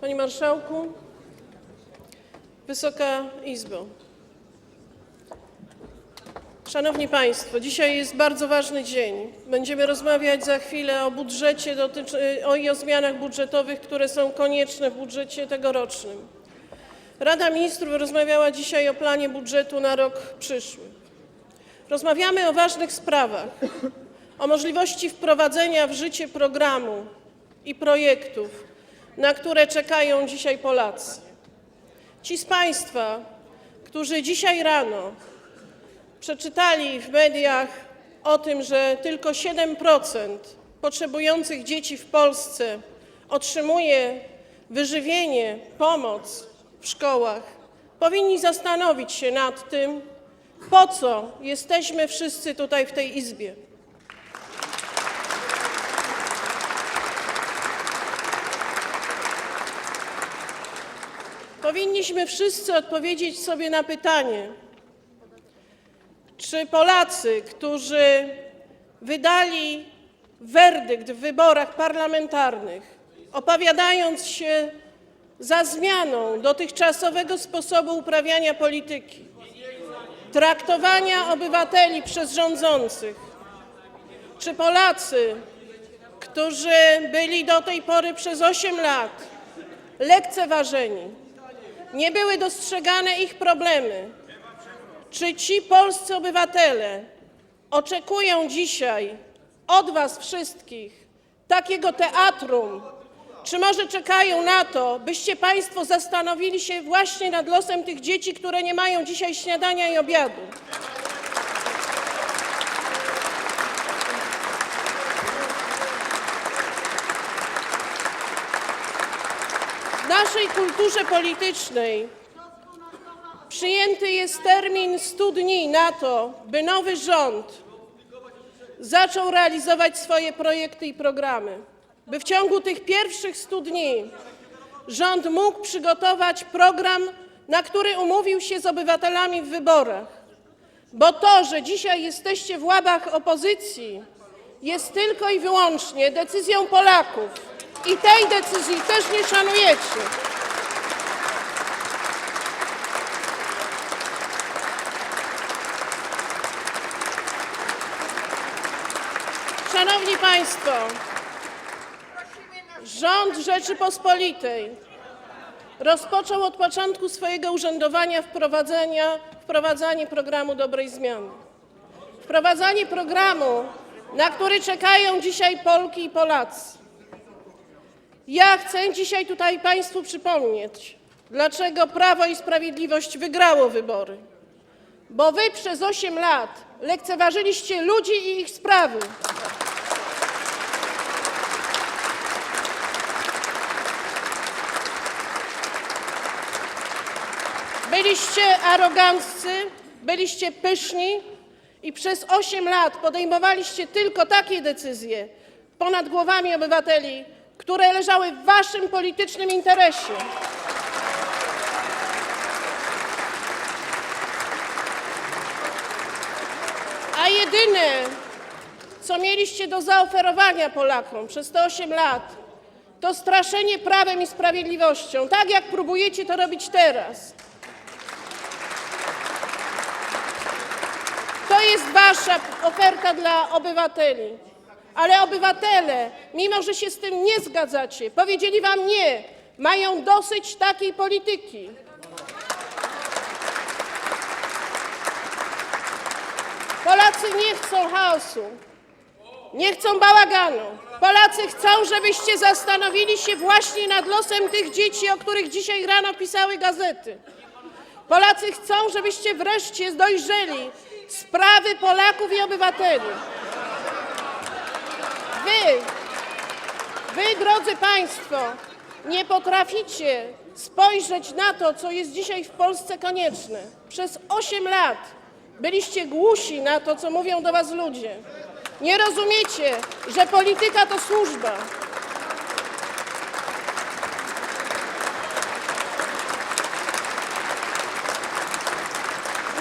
Panie Marszałku! Wysoka Izbo! Szanowni Państwo, dzisiaj jest bardzo ważny dzień. Będziemy rozmawiać za chwilę o budżecie dotyczy, o, i o zmianach budżetowych, które są konieczne w budżecie tegorocznym. Rada Ministrów rozmawiała dzisiaj o planie budżetu na rok przyszły. Rozmawiamy o ważnych sprawach, o możliwości wprowadzenia w życie programu i projektów, na które czekają dzisiaj Polacy. Ci z Państwa, którzy dzisiaj rano przeczytali w mediach o tym, że tylko 7% potrzebujących dzieci w Polsce otrzymuje wyżywienie, pomoc w szkołach, powinni zastanowić się nad tym, po co jesteśmy wszyscy tutaj w tej Izbie. Powinniśmy wszyscy odpowiedzieć sobie na pytanie, czy Polacy, którzy wydali werdykt w wyborach parlamentarnych, opowiadając się za zmianą dotychczasowego sposobu uprawiania polityki, traktowania obywateli przez rządzących, czy Polacy, którzy byli do tej pory przez 8 lat lekceważeni, nie były dostrzegane ich problemy, czy ci polscy obywatele oczekują dzisiaj od was wszystkich takiego teatrum, czy może czekają na to, byście państwo zastanowili się właśnie nad losem tych dzieci, które nie mają dzisiaj śniadania i obiadu? Naszej kulturze politycznej przyjęty jest termin 100 dni na to, by nowy rząd zaczął realizować swoje projekty i programy, by w ciągu tych pierwszych 100 dni rząd mógł przygotować program, na który umówił się z obywatelami w wyborach. Bo to, że dzisiaj jesteście w ławach opozycji, jest tylko i wyłącznie decyzją Polaków. I tej decyzji też nie szanujecie. Szanowni Państwo, rząd Rzeczypospolitej rozpoczął od początku swojego urzędowania wprowadzenia, wprowadzanie programu dobrej zmiany. Wprowadzanie programu, na który czekają dzisiaj Polki i Polacy. Ja chcę dzisiaj tutaj Państwu przypomnieć, dlaczego Prawo i Sprawiedliwość wygrało wybory. Bo Wy przez 8 lat lekceważyliście ludzi i ich sprawy. Byliście aroganccy, byliście pyszni i przez 8 lat podejmowaliście tylko takie decyzje ponad głowami obywateli, które leżały w waszym politycznym interesie. A jedyne, co mieliście do zaoferowania Polakom przez te 8 lat, to straszenie prawem i sprawiedliwością, tak jak próbujecie to robić teraz. To jest wasza oferta dla obywateli. Ale obywatele, mimo że się z tym nie zgadzacie, powiedzieli wam nie. Mają dosyć takiej polityki. Polacy nie chcą chaosu. Nie chcą bałaganu. Polacy chcą, żebyście zastanowili się właśnie nad losem tych dzieci, o których dzisiaj rano pisały gazety. Polacy chcą, żebyście wreszcie dojrzeli sprawy Polaków i obywateli. Wy, wy, drodzy Państwo, nie potraficie spojrzeć na to, co jest dzisiaj w Polsce konieczne. Przez 8 lat byliście głusi na to, co mówią do Was ludzie. Nie rozumiecie, że polityka to służba.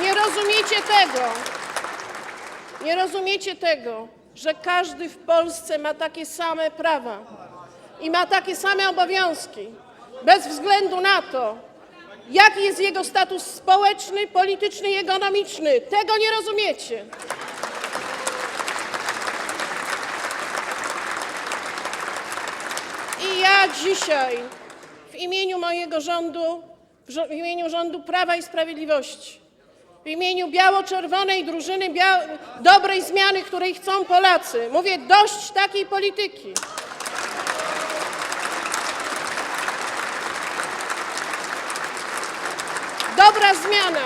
Nie rozumiecie tego, nie rozumiecie tego, że każdy w Polsce ma takie same prawa i ma takie same obowiązki. bez względu na to, jaki jest jego status społeczny, polityczny i ekonomiczny. Tego nie rozumiecie. I ja dzisiaj w imieniu mojego rządu, w imieniu rządu Prawa i Sprawiedliwości, w imieniu biało-czerwonej drużyny bia dobrej zmiany, której chcą Polacy, mówię dość takiej polityki. Dobra zmiana,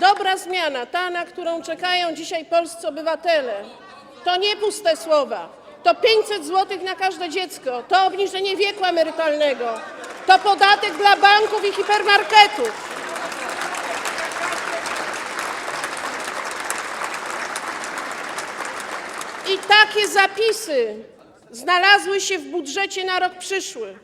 dobra zmiana, ta, na którą czekają dzisiaj polscy obywatele, to nie puste słowa, to 500 zł na każde dziecko, to obniżenie wieku emerytalnego, to podatek dla banków i hipermarketów. I takie zapisy znalazły się w budżecie na rok przyszły.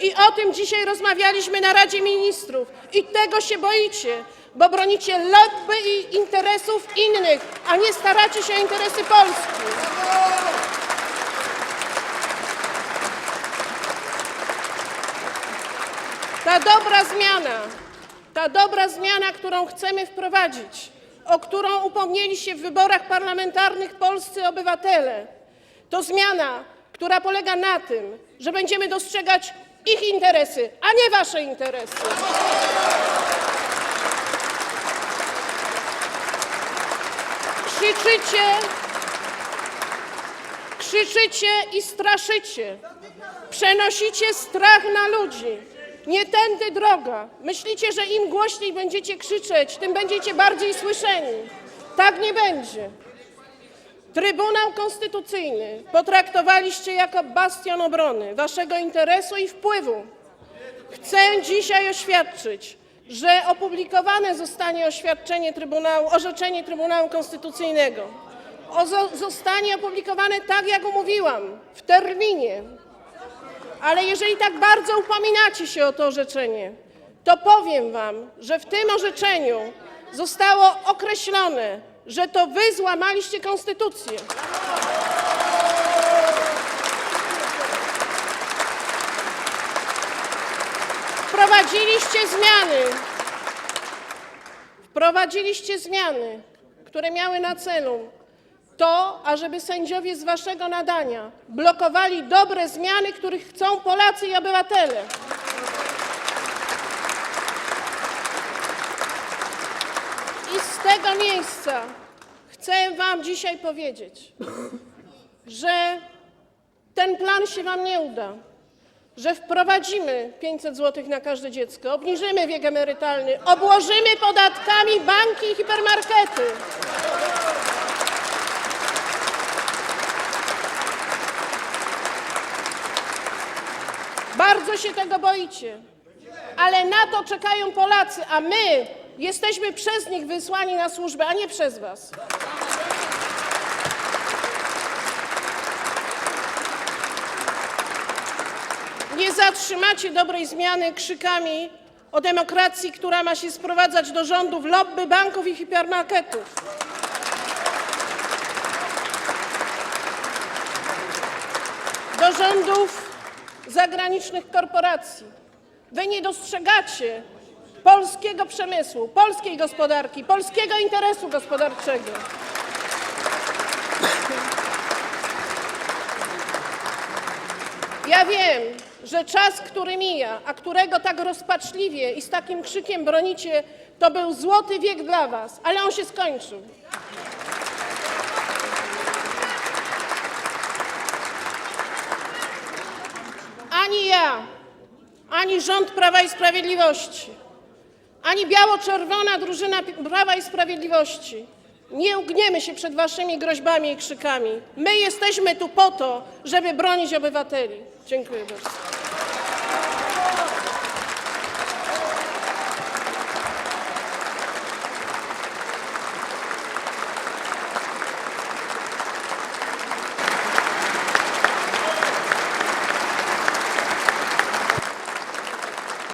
I o tym dzisiaj rozmawialiśmy na Radzie Ministrów. I tego się boicie, bo bronicie lobby i interesów innych, a nie staracie się o interesy Polski. Ta dobra zmiana, ta dobra zmiana, którą chcemy wprowadzić, o którą upomnieli się w wyborach parlamentarnych polscy obywatele, to zmiana, która polega na tym, że będziemy dostrzegać ich interesy, a nie wasze interesy. Krzyczycie, krzyczycie i straszycie. Przenosicie strach na ludzi. Nie tędy droga. Myślicie, że im głośniej będziecie krzyczeć, tym będziecie bardziej słyszeni. Tak nie będzie. Trybunał Konstytucyjny potraktowaliście jako bastion obrony waszego interesu i wpływu. Chcę dzisiaj oświadczyć, że opublikowane zostanie oświadczenie Trybunału, orzeczenie Trybunału Konstytucyjnego. O, zo- zostanie opublikowane tak, jak umówiłam, w terminie. Ale jeżeli tak bardzo upominacie się o to orzeczenie, to powiem wam, że w tym orzeczeniu zostało określone, że to wy złamaliście konstytucję. Wprowadziliście zmiany. Wprowadziliście zmiany, które miały na celu to, ażeby sędziowie z waszego nadania blokowali dobre zmiany, których chcą Polacy i obywatele. I z tego miejsca chcę wam dzisiaj powiedzieć, że ten plan się wam nie uda, że wprowadzimy 500 zł na każde dziecko, obniżymy wiek emerytalny, obłożymy podatkami banki i hipermarkety. Bardzo się tego boicie, ale na to czekają Polacy, a my jesteśmy przez nich wysłani na służbę, a nie przez was. Nie zatrzymacie dobrej zmiany krzykami o demokracji, która ma się sprowadzać do rządów lobby banków i hipermarketów. Do rządów zagranicznych korporacji. Wy nie dostrzegacie polskiego przemysłu, polskiej gospodarki, polskiego interesu gospodarczego. Ja wiem, że czas, który mija, a którego tak rozpaczliwie i z takim krzykiem bronicie, to był złoty wiek dla was, ale on się skończył. Ani ja, ani rząd Prawa i Sprawiedliwości, ani biało-czerwona drużyna Prawa i Sprawiedliwości nie ugniemy się przed waszymi groźbami i krzykami. My jesteśmy tu po to, żeby bronić obywateli. Dziękuję bardzo.